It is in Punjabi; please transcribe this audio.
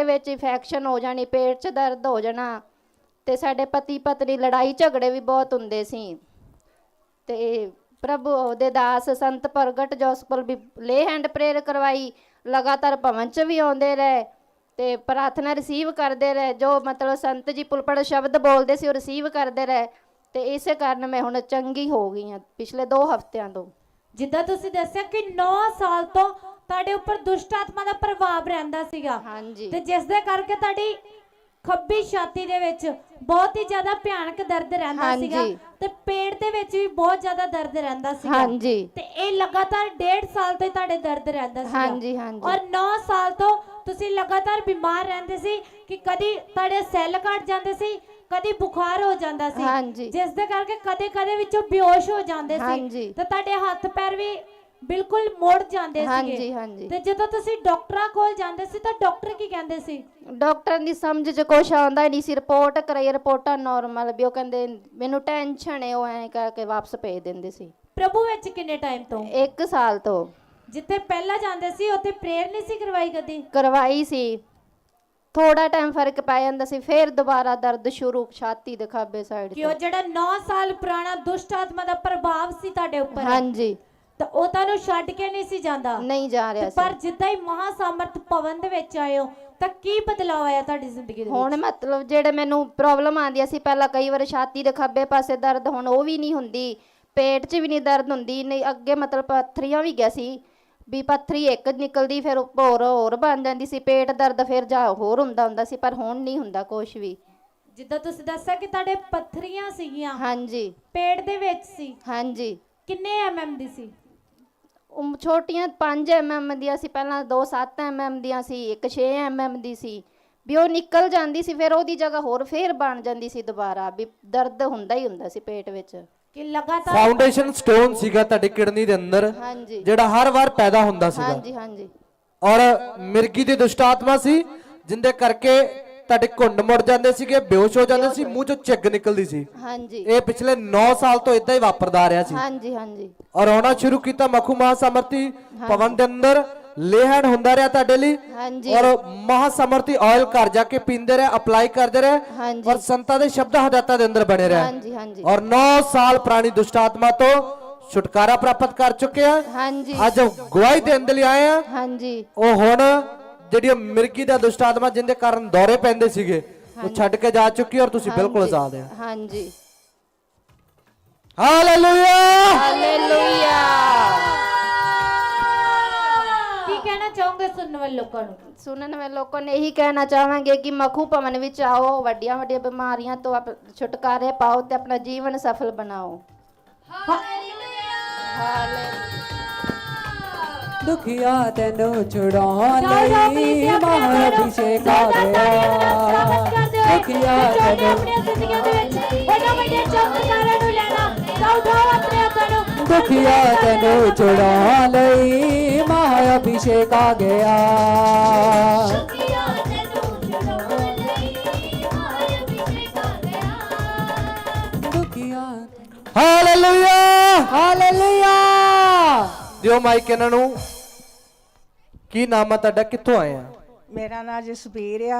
ਪੇਟ ਵਿੱਚ ਇਨਫੈਕਸ਼ਨ ਹੋ ਜਾਣੀ, ਪੇਟ 'ਚ ਦਰਦ ਹੋ ਜਾਣਾ ਤੇ ਸਾਡੇ ਪਤੀ ਪਤਨੀ ਲੜਾਈ ਝਗੜੇ ਵੀ ਬਹੁਤ ਹੁੰਦੇ ਸੀ। ਤੇ ਪ੍ਰਭੂ ਦੇ ਦਾਸ ਸੰਤ ਪ੍ਰਗਟ ਜੋਸਪਲ ਵੀ ਲੇ ਹੈਂਡ ਪ੍ਰੇਅਰ ਕਰਵਾਈ, ਲਗਾਤਾਰ ਭਵਨ ਚ ਵੀ ਆਉਂਦੇ ਰਹੇ ਤੇ ਪ੍ਰਾਰਥਨਾ ਰਿਸੀਵ ਕਰਦੇ ਰਹੇ, ਜੋ ਮਤਲਬ ਸੰਤ ਜੀ ਪੁਲਪੜ ਸ਼ਬਦ ਬੋਲਦੇ ਸੀ ਉਹ ਰਿਸੀਵ ਕਰਦੇ ਰਹੇ ਤੇ ਇਸੇ ਕਾਰਨ ਮੈਂ ਹੁਣ ਚੰਗੀ ਹੋ ਗਈ ਹਾਂ ਪਿਛਲੇ 2 ਹਫ਼ਤਿਆਂ ਤੋਂ। ਜਿੱਦਾਂ ਤੁਸੀਂ ਦੱਸਿਆ ਕਿ 9 ਸਾਲ ਤੋਂ ਤੁਹਾਡੇ ਉੱਪਰ ਦੁਸ਼ਟ ਆਤਮਾ ਦਾ ਪ੍ਰਭਾਵ ਰਹਿੰਦਾ ਸੀਗਾ। ਹਾਂਜੀ। ਤੇ ਜਿਸ ਦੇ ਕਰਕੇ ਤੁਹਾਡੀ ਖੱਬੀ ਛਾਤੀ ਦੇ ਵਿੱਚ ਬਹੁਤ ਹੀ ਜ਼ਿਆਦਾ ਭਿਆਨਕ ਦਰਦ ਰਹਿੰਦਾ। ਸੀਗਾ ਤੇ ਪੇਟ ਦੇ ਵਿੱਚ ਵੀ ਬਹੁਤ ਜ਼ਿਆਦਾ ਦਰਦ ਰਹਿੰਦਾ ਸੀਗਾ। ਹਾਂਜੀ। ਤੇ ਇਹ ਲਗਾਤਾਰ 1.5 ਸਾਲ ਤੋਂ ਤੁਹਾਡੇ ਦਰਦ ਰਹਿੰਦਾ ਸੀਗਾ। ਹਾਂਜੀ ਹਾਂਜੀ। ਔਰ 9 ਸਾਲ ਤੋਂ ਤੁਸੀਂ ਲਗਾਤਾਰ ਬਿਮਾਰ ਰਹਿੰਦੇ ਸੀ ਕਿ ਕਦੀ ਤੁਹਾਡੇ ਸੈੱਲ ਘਟ ਜਾਂਦੇ ਸੀ ਕਦੀ ਬੁਖਾਰ ਹੋ ਜਾਂਦਾ ਸੀ। ਜਿਸ ਦੇ ਕਰਕੇ ਕਦੇ ਕਦੇ ਵਿੱਚੋਂ ਬੇਹੋਸ਼ ਹੋ ਜਾਂਦੇ ਸੀ। ਤੇ ਤੁਹਾਡੇ ਹੱਥ ਪੈਰ ਵੀ ਬਿਲਕੁਲ ਮੁੜ ਜਾਂਦੇ ਹਾਂਜੀ ਸੀਗੇ। ਹਾਂਜੀ ਤੇ ਜਦੋਂ ਤੁਸੀਂ ਡਾਕਟਰਾਂ ਕੋਲ ਜਾਂਦੇ ਸੀ ਤਾਂ ਡਾਕਟਰ ਕੀ ਕਹਿੰਦੇ ਸੀ? ਡਾਕਟਰ ਦੀ ਸਮਝ 'ਚ ਕੁਛ ਆਉਂਦਾ ਹੀ ਨਹੀਂ ਸੀ। ਰਿਪੋਰਟ ਕਰਾਈ ਰਿਪੋਰਟਾਂ ਨਾਰਮਲ ਵੀ ਉਹ ਕਹਿੰਦੇ ਮੈਨੂੰ ਟੈਨਸ਼ਨ ਹੈ ਉਹ ਐਂ ਕਰਕੇ ਵਾਪਸ ਭੇਜ ਦਿੰਦੇ ਸੀ। ਪ੍ਰਭੂ ਵਿੱਚ ਕਿੰਨੇ ਟਾਈਮ ਤੋਂ? 1 ਸਾਲ ਤੋਂ। ਜਿੱਥੇ ਪਹਿਲਾਂ ਜਾਂਦੇ ਸੀ ਉੱਥੇ ਪ੍ਰੇਅਰ ਨਹੀਂ ਸੀ ਕਰਵਾਈ ਕਦੀ? ਕਰਵਾਈ ਸੀ। ਥੋੜਾ ਟਾਈਮ ਫ਼ਰਕ ਪੈ ਜਾਂਦਾ ਸੀ ਫਿਰ ਦੁਬਾਰਾ ਦਰਦ ਸ਼ੁਰੂ ਛਾਤੀ ਦੇ ਖੱਬੇ ਸਾਈਡ ਕਿ ਉਹ ਤੇ। ਜਿਹੜਾ 9 ਸਾਲ ਪੁਰਾਣਾ ਦੁਸ਼ਟ ਆਤਮਾ ਦਾ ਪ੍ਰਭਾਵ ਸੀ ਤੁਹਾਡੇ ਉੱਪਰ? ਹਾਂਜੀ। ਤਾਂ ਉਹ ਤੁਹਾਨੂੰ ਛੱਡ ਕੇ ਨਹੀਂ ਸੀ ਜਾਂਦਾ। ਨਹੀਂ ਜਾ ਰਿਹਾ ਸੀ। ਪਰ ਜਿੱਦਾਂ ਹੀ ਮਹਾ ਸਾਮਰਥ ਭਵਨ ਦੇ ਵਿੱਚ ਆਏ ਹੋ ਤਾਂ ਕੀ ਬਦਲਾਅ ਆਇਆ ਤੁਹਾਡੀ ਜ਼ਿੰਦਗੀ ਦੇ ਹੁਣ ਮਤਲਬ ਜਿਹੜੇ ਮੈਨੂੰ ਪ੍ਰੋਬਲਮ ਆਉਂਦੀ ਸੀ ਪਹਿਲਾਂ ਕਈ ਵਾਰ ਛਾਤੀ ਦੇ ਖੱਬੇ ਪਾਸੇ ਦਰਦ ਹੁਣ ਉਹ ਵੀ ਨਹੀਂ ਹੁੰਦੀ। ਪੇਟ 'ਚ ਵੀ ਨਹੀਂ ਦਰਦ ਹੁੰਦੀ ਨਹੀਂ ਅੱਗੇ ਮਤਲਬ ਪੱਥਰੀਆਂ ਵੀ ਗਿਆ ਸੀ। ਵੀ ਪੱਥਰੀ ਇੱਕ ਨਿਕਲਦੀ ਫਿਰ ਹੋਰ ਹੋਰ ਬਣ ਜਾਂਦੀ ਸੀ। ਪੇਟ ਦਰਦ ਫਿਰ ਜਾ ਹੋਰ ਹੁੰਦਾ ਹੁੰਦਾ ਸੀ ਪਰ ਹੁਣ ਨਹੀਂ ਹੁੰਦਾ ਕੁਝ ਵੀ। ਜਿੱਦਾਂ ਤੁਸੀਂ ਦੱਸਿਆ ਕਿ ਤੁਹਾਡੇ ਪੱਥਰੀਆਂ ਸੀਗੀਆਂ। ਹਾਂਜੀ। ਪੇਟ ਦੇ ਵਿੱਚ ਸੀ। ਹਾਂਜੀ। ਕਿੰਨੇ ਐਮਐਮ ਦੀ ਸੀ? ਉਹ ਛੋਟੀਆਂ 5 ਐਮਐਮ ਦੀਆਂ ਸੀ ਪਹਿਲਾਂ ਦੋ 7 ਐਮਐਮ ਦੀਆਂ ਸੀ ਇੱਕ 6 ਐਮਐਮ ਦੀ ਸੀ। ਵੀ ਉਹ ਨਿਕਲ ਜਾਂਦੀ ਸੀ ਫਿਰ ਉਹਦੀ ਜਗ੍ਹਾ ਹੋਰ ਫੇਰ ਬਣ ਜਾਂਦੀ ਸੀ ਦੁਬਾਰਾ ਵੀ ਦਰਦ ਹੁੰਦਾ ਹੀ ਹੁੰਦਾ ਸੀ ਪੇਟ ਵਿੱਚ। ਕਿ ਲਗਾਤਾਰ ਫਾਊਂਡੇਸ਼ਨ ਸਟੋਨ ਸੀਗਾ ਤੁਹਾਡੀ ਕਿਡਨੀ ਦੇ ਅੰਦਰ ਹਾਂਜੀ। ਜਿਹੜਾ ਹਰ ਵਾਰ ਪੈਦਾ ਹੁੰਦਾ ਸੀਗਾ। ਹਾਂਜੀ ਹਾਂਜੀ। ਔਰ ਮਿਰਗੀ ਦੀ ਦੁਸ਼ਟ ਆਤਮਾ ਸੀ ਜਿੰਦੇ ਕਰਕੇ ਤੁਹਾਡੇ ਘੁੰਡ ਮੁੜ ਜਾਂਦੇ ਸੀਗੇ ਬੇਹੋਸ਼ ਹੋ ਜਾਂਦੇ ਸੀ ਮੂੰਹ ਚੋਂ ਝੱਗ ਨਿਕਲਦੀ ਸੀ ਹਾਂਜੀ ਇਹ ਪਿਛਲੇ 9 ਸਾਲ ਤੋਂ ਇਦਾਂ ਹੀ ਵਾਪਰਦਾ ਆ ਰਿਹਾ ਸੀ ਹਾਂਜੀ ਹਾਂਜੀ ਔਰ ਆਉਣਾ ਸ਼ੁਰੂ ਕੀਤਾ ਮਖੂ ਮਹਾਸਮਰਤੀ ਭਵਨ ਦੇ ਅੰਦਰ ਲੇਹਣ ਹੁੰਦਾ ਰਿਹਾ ਤੁਹਾਡੇ ਲਈ ਹਾਂਜੀ ਔਰ ਮਹਾਸਮਰਤੀ ਆਇਲ ਘਰ ਜਾ ਕੇ ਪੀਂਦੇ ਰਹੇ ਅਪਲਾਈ ਕਰਦੇ ਰਹੇ ਹਾਂਜੀ ਔਰ ਸੰਤਾਂ ਦੇ ਸ਼ਬਦ ਹਦਾਇਤਾਂ ਦੇ ਅੰਦਰ ਬਣੇ ਰਹੇ ਹਾਂਜੀ ਹਾਂਜੀ ਔਰ 9 ਸਾਲ ਪੁਰਾਣੀ ਦੁਸ਼ਟ ਆਤਮਾ ਤੋਂ ਛੁਟਕਾਰਾ ਪ੍ਰਾਪਤ ਕਰ ਚੁੱਕੇ ਆ ਹਾਂਜੀ ਅੱਜ ਗਵਾਹੀ ਦੇਣ ਦੇ ਲਈ ਆਏ ਆ ਹਾਂਜੀ ਉਹ ਹੁਣ ਜਿਹੜੀ ਮਿਰਗੀ ਦਾ ਦੁਸ਼ਟ ਆਤਮਾ ਜਿੰਦੇ ਕਾਰਨ ਦੌਰੇ ਪੈਂਦੇ ਸੀਗੇ ਉਹ ਛੱਡ ਕੇ ਜਾ ਚੁੱਕੀ ਔਰ ਤੁਸੀਂ ਬਿਲਕੁਲ ਆਜ਼ਾਦ ਆ ਹਾਂਜੀ। ਹਾਲੇਲੂਇਆ! ਹਾਲੇਲੂਇਆ! ਕੀ ਕਹਿਣਾ ਚਾਹੋਗੇ ਸੁਣਨ ਵਾਲੇ ਲੋਕਾਂ ਨੂੰ? ਸੁਣਨ ਵਾਲੇ ਲੋਕਾਂ ਨੇ ਇਹੀ ਕਹਿਣਾ ਚਾਹਾਂਗੇ ਕਿ ਮਖੂ ਭਵਨ ਵਿੱਚ ਆਓ ਵੱਡੀਆਂ ਵੱਡੀਆਂ ਬਿਮਾਰੀਆਂ ਤੋਂ ਆਪ ਛੁਟਕਾਰੇ ਪਾਓ ਤੇ ਆਪਣਾ ਜੀਵਨ ਸਫਲ ਬਣਾਓ। ਦੁਖੀਆ ਤੈਨੂੰ ਛੁਡਾਉਣ ਲਈ please ਆਪਣੇ ਮਹਾਂ ਆਪ ਨੂੰ ਅਭਿਸ਼ੇਕ ਜ਼ੋਰਦਾਰ ਤਾੜੀਆਂ ਦੇ ਨਾਲ ਆਇਆ ਸਵਾਗਤ ਕਰਦੇ ਹੋਏ ਦੁਖੀਆ ਤੈਨੂੰ ਆਪਣੀਆਂ ਜ਼ਿੰਦਗੀਆਂ ਦੇ ਵਿੱਚ ਵੱਡਾ ਵੱਡੇ ਚਮਤਕਾਰਾਂ ਨੂੰ ਲੈਣਾ। ਜਾਓ ਆਪਣੇ ਹੱਥਾਂ ਨੂੰ। ਦੁਖੀਆ ਤੈਨੂੰ ਛੁਡਾਉਣ ਲਈ ਮਹਾਂ ਅਭਿਸ਼ੇਕ ਗਿਆ। ਹਾਲੇਲੂਇਆ ਦਿਓ ਮਾਈਕ ਇਹਨਾਂ ਨੂੰ। ਕੀ ਨਾਮ ਆ ਤੁਹਾਡਾ? ਕਿੱਥੋਂ ਆਏ ਆ? ਮੇਰਾ ਨਾਮ ਜਸਬੀਰ ਆ।